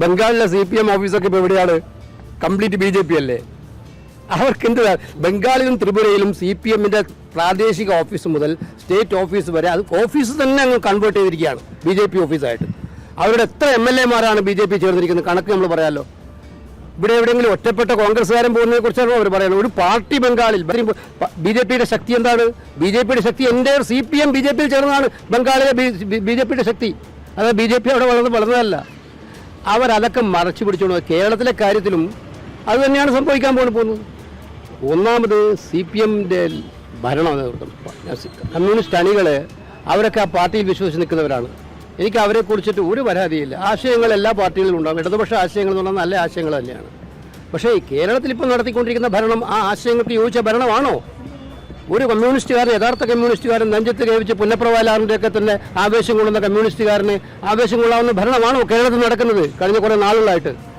ബംഗാളിലെ C P M ഓഫീസൊക്കെ ഇപ്പോൾ എവിടെയാണ്? കംപ്ലീറ്റ് ബി ജെ പി അല്ലേ? അവർക്ക് എന്ത് ബംഗാളിലും ത്രിപുരയിലും സി പി എമ്മിന്റെ പ്രാദേശിക ഓഫീസ് മുതൽ സ്റ്റേറ്റ് ഓഫീസ് വരെ അത് ഓഫീസ് തന്നെ അങ്ങ് കൺവേർട്ട് ചെയ്തിരിക്കുകയാണ് ബി ജെ പി ഓഫീസായിട്ട് അവരുടെ എത്ര എം എൽ എമാരാണ് ബി ജെ പി ചേർന്നിരിക്കുന്നത്? കണക്ക് നമ്മൾ പറയാമല്ലോ ഇവിടെ എവിടെയെങ്കിലും ഒറ്റപ്പെട്ട കോൺഗ്രസ്സുകാരൻ പോകുന്നതിനെ കുറിച്ചാണ് അവർ പറയുന്നത്? ഒരു പാർട്ടി ബംഗാളിൽ. ബി ജെ പിയുടെ ശക്തി എന്താണ്? ബി ജെ പിയുടെ ശക്തി എന്റെ C P M B J പിയിൽ ചേർന്നതാണ് ബംഗാളിലെ ബി ജെ പിയുടെ ശക്തി. അതായത് ബി ജെ പി അവിടെ വളർന്ന് വളർന്നതല്ല. അവരതൊക്കെ മറച്ചു പിടിച്ചോണ്ട് കേരളത്തിലെ കാര്യത്തിലും അത് തന്നെയാണ് സംഭവിക്കാൻ പോകുന്നത് ഒന്നാമത് സി പി എമ്മിന്റെ ഭരണ കമ്മ്യൂണിസ്റ്റ് അണികൾ അവരൊക്കെ ആ പാർട്ടിയിൽ വിശ്വസിച്ച് നിൽക്കുന്നവരാണ്. എനിക്ക് അവരെ കുറിച്ചിട്ട് ഒരു പരാതിയില്ല. ആശയങ്ങൾ എല്ലാ പാർട്ടികളിലും ഉണ്ടാകും ഇടതുപക്ഷ ആശയങ്ങൾ എന്ന് പറഞ്ഞാൽ നല്ല ആശയങ്ങൾ തന്നെയാണ്. പക്ഷേ കേരളത്തിൽ ഇപ്പോൾ നടത്തിക്കൊണ്ടിരിക്കുന്ന ഭരണം ആ ആശയങ്ങൾക്ക് യോജിച്ച ഭരണമാണോ? ഒരു കമ്മ്യൂണിസ്റ്റുകാരൻ യഥാർത്ഥ കമ്മ്യൂണിസ്റ്റുകാരൻ നെഞ്ചത്ത് കേവിച്ച് പുന്നപ്രവാലാറിന്റെയൊക്കെ തന്നെ ആവേശം കൊള്ളുന്ന കമ്മ്യൂണിസ്റ്റുകാരന് ആവേശം കൊള്ളാവുന്ന ഭരണമാണോ കേരളത്തിൽ നടക്കുന്നത് കഴിഞ്ഞ കുറേ നാളുകളായിട്ട്?